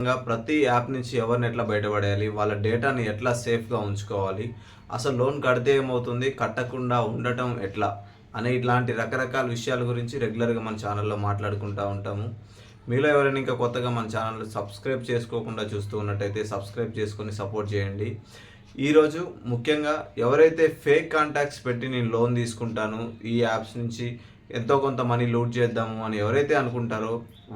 ప్రతి యాప్ నుంచి ఎవరిని ఎట్లా బయటపడేయాలి వాళ్ళ డేటాని ఎట్లా సేఫ్గా ఉంచుకోవాలి అసలు లోన్ కడితే ఏమవుతుంది కట్టకుండా ఉండటం ఎట్లా అనే ఇట్లాంటి రకరకాల విషయాల గురించి రెగ్యులర్గా మన ఛానల్లో మాట్లాడుకుంటూ ఉంటాము. మీలో ఎవరైనా ఇంకా కొత్తగా మన ఛానల్ సబ్స్క్రైబ్ చేసుకోకుండా చూస్తూ ఉన్నట్టయితే సబ్స్క్రైబ్ చేసుకొని సపోర్ట్ చేయండి. ఈరోజు ముఖ్యంగా ఎవరైతే ఫేక్ కాంటాక్ట్స్ పెట్టి నేను లోన్ తీసుకుంటాను ఈ యాప్స్ నుంచి ఎంతో కొంత మనీ లూట్ చేద్దాము అని ఎవరైతే అనుకుంటారో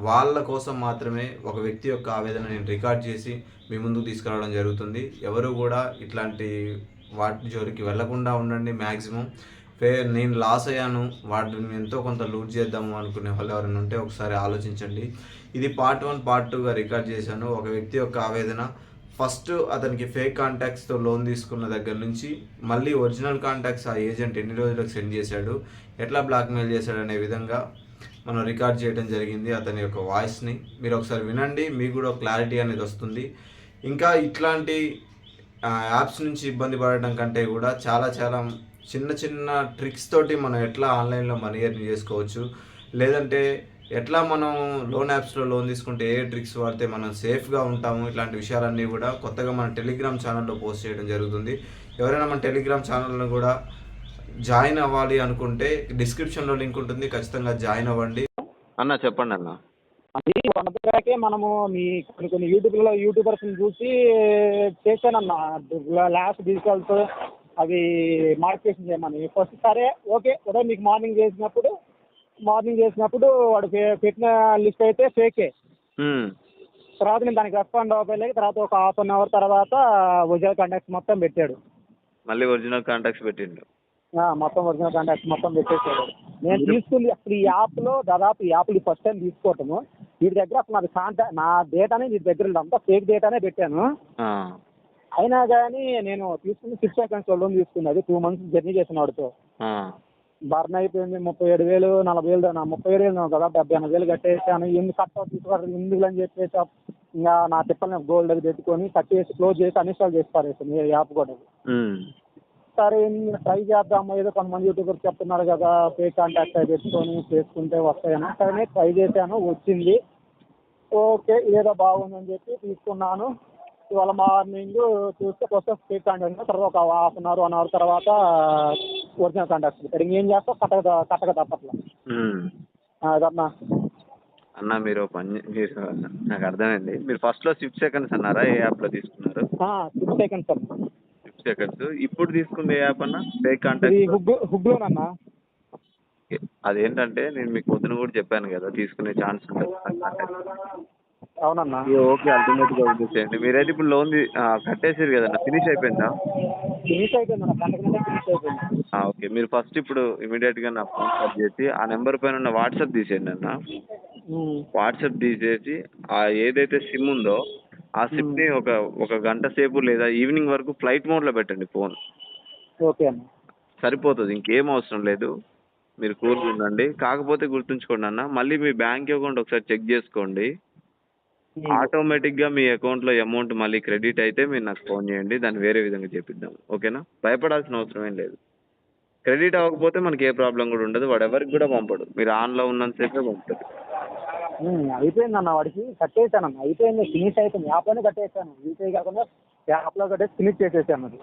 వాళ్ళ కోసం మాత్రమే ఒక వ్యక్తి యొక్క ఆవేదన నేను రికార్డ్ చేసి మీ ముందుకు తీసుకురావడం జరుగుతుంది. ఎవరు కూడా ఇట్లాంటి వాటి జోలికి వెళ్ళకుండా ఉండండి మ్యాక్సిమం ఫే నేను లాస్ అయ్యాను వాటిని ఎంతో కొంత లూట్ చేద్దాము అనుకునే వాళ్ళు ఎవరైనా ఉంటే ఒకసారి ఆలోచించండి. ఇది పార్ట్ వన్ పార్ట్ టూగా రికార్డ్ చేశాను. ఒక వ్యక్తి యొక్క ఆవేదన ఫస్ట్ అతనికి ఫేక్ కాంటాక్ట్స్తో లోన్ తీసుకున్న దగ్గర నుంచి మళ్ళీ ఒరిజినల్ కాంటాక్ట్స్ ఆ ఏజెంట్ ఎన్ని రోజులకు సెండ్ చేశాడు ఎట్లా బ్లాక్మెయిల్ చేశాడు అనే విధంగా మనం రికార్డ్ చేయడం జరిగింది అతని యొక్క వాయిస్ని మీరు ఒకసారి వినండి మీకు కూడా క్లారిటీ అనేది వస్తుంది. ఇంకా ఇట్లాంటి యాప్స్ నుంచి ఇబ్బంది పడడం కంటే కూడా చాలా చాలా చిన్న చిన్న ట్రిక్స్ తోటి మనం ఎట్లా ఆన్లైన్లో మనీ ఎర్న్ చేసుకోవచ్చు లేదంటే ఎట్లా మనం లోన్ యాప్స్లో లోన్ తీసుకుంటే ఏ ట్రిక్స్ వాడితే మనం సేఫ్గా ఉంటాము? ఇట్లాంటి విషయాలన్నీ కూడా కొత్తగా మన టెలిగ్రామ్ ఛానల్లో పోస్ట్ చేయడం జరుగుతుంది. ఎవరైనా మన టెలిగ్రామ్ ఛానల్ను కూడా జాయిన్ అవ్వాలి అనుకుంటే డిస్క్రిప్షన్లో లింక్ ఉంటుంది. ఖచ్చితంగా జాయిన్ అవ్వండి. అన్న చెప్పండి అన్న. అది మనము మీ కొన్ని కొన్ని యూట్యూబ్లో యూట్యూబర్స్ని చూసి చేశానన్న. లాస్ట్ డిజిటల్స్ అవి మాడిఫికేషన్ చేయమని. ఫస్ట్ సరే ఓకే ఉదయం మీకు మార్నింగ్ చేసినప్పుడు మార్నింగ్ చేసినప్పుడు వాడు పెట్టిన లిస్ట్ అయితే ఫేకే. తర్వాత నేను దానికి రెస్పాండ్ అవ్వలేదు తర్వాత ఒక హాఫ్ అన్ అవర్ తర్వాత ఒరిజినల్ కాంటాక్ట్స్ మొత్తం పెట్టాడు. మళ్ళీ ఒరిజినల్ కాంటాక్ట్స్ పెట్టిండు. ఆ, మొత్తం ఒరిజినల్ కాంటాక్ట్స్ మొత్తం పెట్టేసాడు. నేను తీసుకుంది అసలు ఈ యాప్లో దాదాపు ఈ యాప్లు ఫస్ట్ టైం తీసుకోవటము. వీటి దగ్గర అసలు నాది కాంటాక్ట్ నా డేటానే వీటి దగ్గర. అంతా ఫేక్ డేటానే పెట్టాను. అయినా కానీ నేను తీసుకుని సిక్స్ సెకండ్స్ లోన్ తీసుకున్నది టూ మంత్స్ జర్నీ చేసిన వాడితో. బర్న్ అయిపోయింది. ముప్పై ఏడు వేలు నలభై వేలు నా ముప్పై ఏడు వేలు కదా డెబ్బై ఎనభై వేలు కట్టేసాను. ఎందుకు కట్ట తీసుకోవడం ఎందుకు అని చెప్పేసి ఇంకా నా తిప్పని గోల్డ్ అది పెట్టుకొని కట్టేసి క్లోజ్ చేసి అన్ఇన్స్టాల్ చేసి పారేసాను. ఈ యాప్ కూడా. సరే ట్రై చేద్దాము. ఏదో కొంతమంది యూట్యూబర్స్ చెప్తున్నారు కదా ఫేక్ కాంటాక్ట్ అయి పెట్టుకొని చేసుకుంటే వస్తాయని. సరే ట్రై చేశాను వచ్చింది. ఓకే ఏదో బాగుందని చెప్పి తీసుకున్నాను. ఇవాళ మార్నింగ్ చూస్తే ఫస్ట్ ఫేక్ కాంటాక్ట్ తర్వాత ఒక half an hour one hour తర్వాత ఒరిజినల్ కాంటాక్ట్ పెట్టారు ఇంకేం చేస్తావు? కట్టక కట్టక తప్పట్లా. అదన్నా అన్న మీరు పని చేసిన నాకు అర్థమైంది. మీరు ఫస్ట్లో సిక్స్ సెకండ్స్ అన్నారా? ఏ యాప్లో తీసుకున్నారు? సిక్స్ సెకండ్స్ అన్న. Six seconds. ఇప్పుడు తీసుకుంది ఏ యాప్ అన్న? ఇది కాంటాక్ట్ హుగ్ హుగ్లోనన్నా అదేంటంటే నేను మీకు పొద్దున కూడా చెప్పాను కదా తీసుకునే ఛాన్స్ ఉంటుంది అవునన్నా. ఓకే అల్టిమేట్గా వదిలేసేయండి. మీరైతే ఇప్పుడు లోన్ కట్టేసారు కదన్న ఫినిష్ అయిపోయిందా? ఫినిష్ అయిపోయింది. Finish okay. మీరు ఫస్ట్ ఇప్పుడు ఇమీడియట్గా నా ఫోన్ కట్ చేసి ఆ నెంబర్ పైన ఉన్న వాట్సాప్ తీసేయండి అన్న. వాట్సాప్ తీసేసి ఆ ఏదైతే సిమ్ ఉందో ఆ సిమ్ని ఒక ఒక గంట సేపు లేదా ఈవినింగ్ వరకు ఫ్లైట్ మోడ్లో పెట్టండి ఫోన్ ఓకే అన్న. సరిపోతుంది ఇంకేం అవసరం లేదు. మీరు కూల్గా ఉండండి కాకపోతే గుర్తుంచుకోండి అన్న మళ్ళీ మీ బ్యాంక్ అకౌంట్ ఒకసారి చెక్ చేసుకోండి. ఆటోమేటిక్గా మీ అకౌంట్లో అమౌంట్ మళ్ళీ క్రెడిట్ అయితే మీరు నాకు ఫోన్ చేయండి దాన్ని వేరే విధంగా చేపిద్దాం ఓకేనా? భయపడాల్సిన అవసరం ఏం లేదు. క్రెడిట్ అవ్వకపోతే మనకి ఏ ప్రాబ్లం కూడా ఉండదు వాడు ఎవరికి కూడా పంపడు. మీరు ఆన్లో ఉన్నంతసేపే పంపుతుంది ఉమ్, అయిపోయింది అన్న వాడికి. కట్టేశాను అన్న. అయిపోయింది. ఫినిష్ అయిపోయింది. యాప్లోనే కట్టేశాను. యూపీఐ కాకుండా యాప్లో కట్టేసి ఫినిష్ చేసేసాను అది.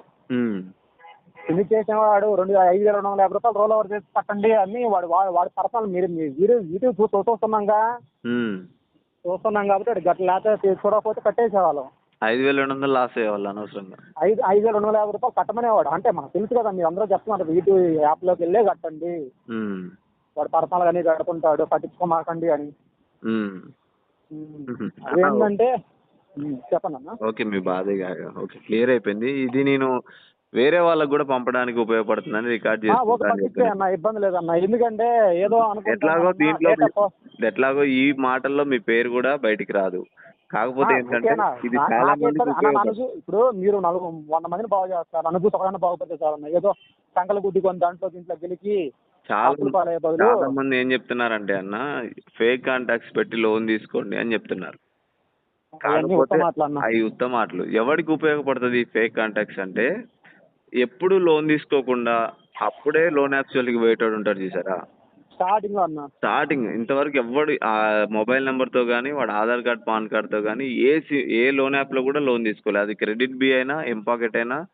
ఫినిష్ చేసిన వాడు రెండు ఐదు వేల రెండు వందల యాభై రూపాయలు రోల్ ఓవర్ చేసి కట్టండి అని వాడు వాడు పర్సనల్ మీరు మీ- వీడియో యూట్యూబ్ చూస్తున్నాంగా. చూస్తున్నాం కాబట్టి గట్ల లేకపోతే చూడకపోతే కట్టేసేవాళ్ళం. ఐదు వేల రెండు వందలు లాస్ అయ్యేవాళ్ళు అనవసరంగా. ఐదు ఐదు వేల రెండు వందల యాభై రూపాయలు కట్టమనేవాడు. అంటే మనకు తెలుసు కదా మీరు అందరూ చెప్తున్నారు యూట్యూబ్ యాప్లోకి వెళ్ళే కట్టండి. వాడు పర్సనల్గా అన్నీ కడుతుంటాడు పట్టించుకోమాకండి అని. అదేంటంటే చెప్పండి అన్న ఓకే మీ బాధే ఓకే క్లియర్ అయిపోయింది. ఇది నేను వేరే వాళ్ళకి కూడా పంపడానికి ఉపయోగపడుతుందని రికార్డ్ పంపిస్తే అన్న ఇబ్బంది లేదన్న. ఎందుకంటే ఏదో ఎట్లాగో దీంట్లో ఎట్లాగో ఈ మాటల్లో మీ పేరు కూడా బయటికి రాదు. కాకపోతే ఏంటంటే? ఇది చాలా అనుజు ఇప్పుడు మీరు నలుగు వంద మందిని బాగు చేస్తారు. అనుభూతి ఒకరైనా బాగుపడితే అన్న. ఏదో సంకల గుడ్డి కొన్ని దాంట్లో దీంట్లో గెలికి చాలా మంది ఏం చెప్తున్నారంటే అన్న ఫేక్ కాంటాక్ట్స్ పెట్టి లోన్ తీసుకోండి అని చెప్తున్నారు. కాకపోతే ఉత్తమ మాటలు అన్న. అవి ఉత్తమ మాటలు. ఎవరికి ఉపయోగపడుతుంది ఫేక్ కాంటాక్ట్స్ అంటే ఎప్పుడు లోన్ తీసుకోకుండా అప్పుడే లోన్ యాప్స్ వాళ్ళకి పోయేటోడు ఉంటారు చూసారా? స్టార్టింగ్లో అన్న. స్టార్టింగ్ ఇంతవరకు ఎవడు ఆ మొబైల్ నెంబర్తో కానీ వాడు ఆధార్ కార్డ్ పాన్ కార్డ్తో కానీ ఏ ఏ లోన్ యాప్లో కూడా లోన్ తీసుకోలేదు అది క్రెడిట్ బి అయినా ఎంపాకెట్ అయినా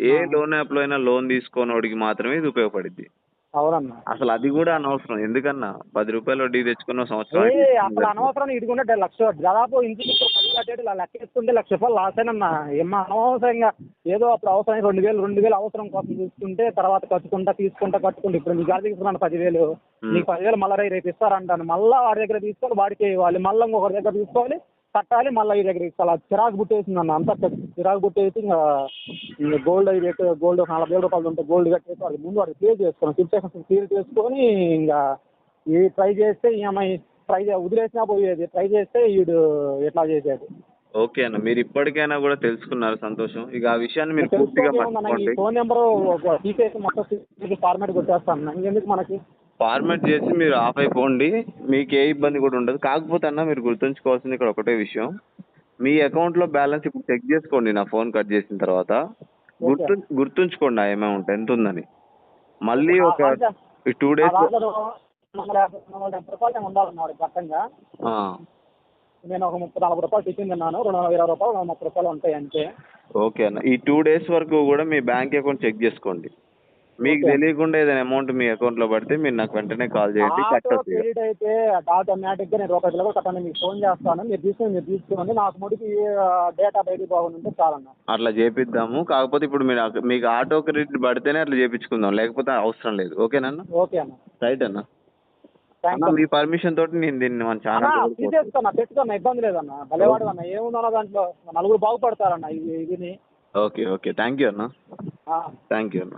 ఏ. లోన్ యాప్లో అయినా లోన్ తీసుకోనోడికి మాత్రమే ఇది ఉపయోగపడుద్ది. అవునన్న. అసలు అది కూడా అనవసరం. ఎందుకన్నా? పది రూపాయలు వడ్డీ తెచ్చుకున్న సంవత్సరం అనవసరం లక్ష. దాదాపు ఇంటికి పది కట్టేది ఇలా లెక్క వేసుకుంటే లక్ష రూపాయలు లాస్ అయినన్నా ఏమన్నా అనవసరంగా. ఏదో అప్పుడు అవసరం రెండు వేలు రెండు వేలు అవసరం కోసం చూసుకుంటే తర్వాత కట్టుకుంటా తీసుకుంటా కట్టుకుంటా. ఇప్పుడు నీకు గాలి తీసుకున్నాను పదివేలు. నీకు పదివేలు మళ్ళీ రేపు ఇస్తారంటాను మళ్ళీ వాడి దగ్గర తీసుకోవాలి వాడికి ఇవ్వాలి. మళ్ళీ ఇంకొకరి దగ్గర తీసుకోవాలి కట్టాలి మళ్ళీ ఈ దగ్గర ఇస్తాను అది చిరాకు పుట్టేసింది అన్న అంతా చిరాకు పుట్టేసి ఇంకా గోల్డ్ అవి రేటు గోల్డ్ ఒక నలభై వేల రూపాయలు ఉంటే గోల్డ్ కట్టేసి వాడికి ముందు వాడికి క్లియర్ చేసుకోవాలి ఫిఫ్టీ క్లియర్ చేసుకొని ఇంకా ఈ ట్రై చేస్తే ఈఎంఐ ట్రై వదిలేసినా పోయేది. ట్రై చేస్తే వీడు ఎట్లా చేసేది. ఓకే అన్న. మీరు ఇప్పటికైనా కూడా తెలుసుకున్నారు సంతోషం. ఇక ఆ విషయాన్ని మీరు పూర్తిగా మర్చిపోండి ఫోన్ నెంబర్ తీసేసి మొత్తం ఫార్మాట్ కొట్టేస్తాను ఇంకెందుకు మనకి? ఫార్మాట్ చేసి మీరు ఆఫ్ అయిపోండి. మీకు ఏ ఇబ్బంది కూడా ఉండదు. కాకపోతే అన్న మీరు గుర్తుంచుకోవాల్సింది ఇక్కడ ఒకటే విషయం. మీ అకౌంట్లో బ్యాలెన్స్ ఇప్పుడు చెక్ చేసుకోండి నా ఫోన్ కట్ చేసిన తర్వాత. గుర్తు గుర్తుంచుకోండి ఆ అమౌంట్ ఎంత ఉందని. మళ్ళీ ఒక టూ డేస్ డెబ్బై రూపాయలు నేను ఉండాలన్న వాడికి కట్టంగా నేను ఒక ముప్పై నలభై రూపాయలు టిఫిన్ తిన్నాను రెండు వందల ఇరవై రూపాయలు ముప్పై రూపాయలు ఉంటాయి అంతే. ఓకే అన్న. ఈ టూ డేస్ వరకు కూడా మీ బ్యాంక్ అకౌంట్ చెక్ చేసుకోండి. మీకు. తెలియకుండా ఏదైనా అమౌంట్ మీ అకౌంట్లో పడితే మీరు నాకు వెంటనే కాల్ చేయండి. క్రెడిట్ అయితే ఆటోమేటిక్గా నేను రూపాయి కూడా కట్టండి మీకు ఫోన్ చేస్తాను. మీరు తీసుకుని మీరు తీసుకోండి. నాకు ముడికి డేటా బయటికి బాగుంటే చాలన్న. అట్లా చేపిద్దాము. కాకపోతే ఇప్పుడు మీరు మీకు ఆటో క్రెడిట్ పడితేనే అట్లా చేపించుకుందాం. లేకపోతే అవసరం లేదు. ఓకేనన్నా ఓకే అన్న. రైట్ అన్న? అన్న మీ పర్మిషన్ తోటి నేను దీన్ని మన ఛానల్ తీసేస్తున్నా పెట్టుకున్నా ఇబ్బంది లేదన్న? భలేవాడు అన్న. ఏముందన్న దాంట్లో? నలుగురు బాగుపడతారన్న ఇది ఇదిని. ఓకే ఓకే థ్యాంక్ యూ అన్న. థ్యాంక్ యూ అన్న.